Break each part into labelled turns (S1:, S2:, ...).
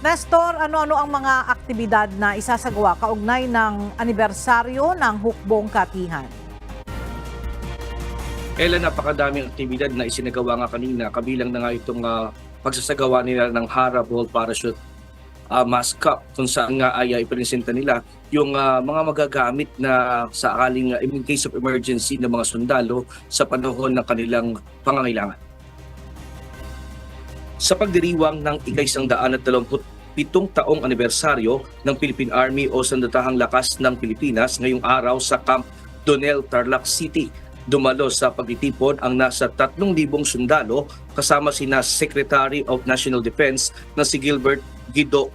S1: Nestor, ano-ano ang mga aktibidad na isasagawa kaugnay ng anibersaryo ng Hukbong Katihan?
S2: Ella, napakadaming aktibidad na isinagawa nga kanina. Kabilang na nga itong ah, pagsasagawa nila ng Hara Ball Parachute uh, Mass Cup kung saan nga ay uh, ipresenta nila yung ah, mga magagamit na sa akaling ah, in case of emergency ng mga sundalo sa panahon ng kanilang pangangailangan. Sa pagdiriwang ng ikaisang daan at pitong taong anibersaryo ng Philippine Army o Sandatahang Lakas ng Pilipinas ngayong araw sa Camp Donel, Tarlac City. Dumalo sa pagtitipon ang nasa 3,000 sundalo kasama sina Secretary of National Defense na si Gilbert Guido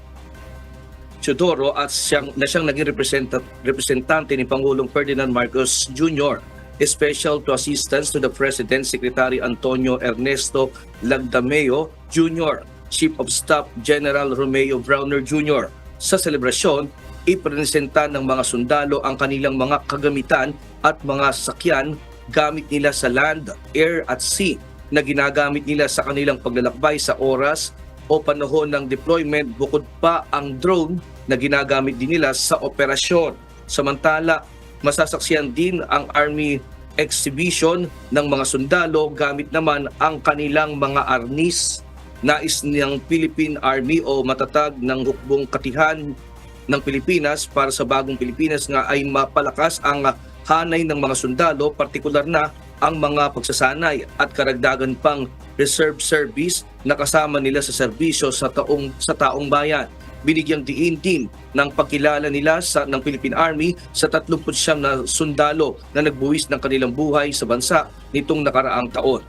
S2: Chodoro at siyang, na siyang naging representa- representante ni Pangulong Ferdinand Marcos Jr. Special to assistance to the President Secretary Antonio Ernesto Lagdameo Jr. Chief of Staff General Romeo Browner Jr. Sa selebrasyon, ipresenta ng mga sundalo ang kanilang mga kagamitan at mga sakyan gamit nila sa land, air at sea na ginagamit nila sa kanilang paglalakbay sa oras o panahon ng deployment bukod pa ang drone na ginagamit din nila sa operasyon. Samantala, masasaksiyan din ang Army exhibition ng mga sundalo gamit naman ang kanilang mga arnis nais ng Philippine Army o matatag ng hukbong katihan ng Pilipinas para sa bagong Pilipinas nga ay mapalakas ang hanay ng mga sundalo, partikular na ang mga pagsasanay at karagdagan pang reserve service na kasama nila sa serbisyo sa taong sa taong bayan. Binigyang diin din ng pagkilala nila sa ng Philippine Army sa 39 na sundalo na nagbuwis ng kanilang buhay sa bansa nitong nakaraang taon.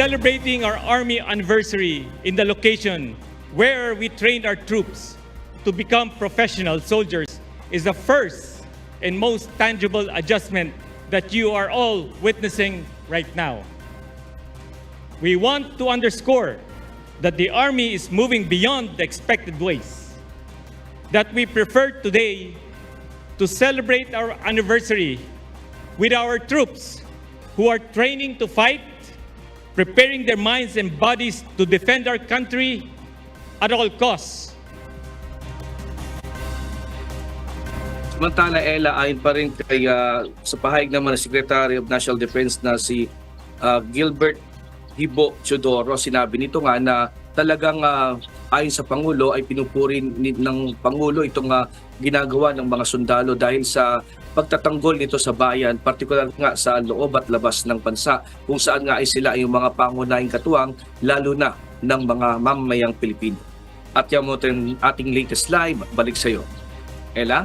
S3: Celebrating our Army anniversary in the location where we trained our troops to become professional soldiers is the first and most tangible adjustment that you are all witnessing right now. We want to underscore that the Army is moving beyond the expected ways, that we prefer today to celebrate our anniversary with our troops who are training to fight preparing their minds and bodies to defend our country at all costs.
S2: Samantala, Ella, ayon pa rin kay, ah, sa pahayag naman ng Secretary of National Defense na si ah, Gilbert Hibo Chodoro, sinabi nito nga na talagang ah, ayon sa Pangulo ay pinupuri ni- ng Pangulo itong ah, ginagawa ng mga sundalo dahil sa pagtatanggol nito sa bayan, partikular nga sa loob at labas ng bansa kung saan nga ay sila ay yung mga pangunahing katuwang lalo na ng mga mamamayang Pilipino. At yan mo ating latest live, balik sa iyo. Ella?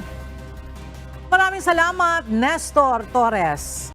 S1: Maraming salamat, Nestor Torres.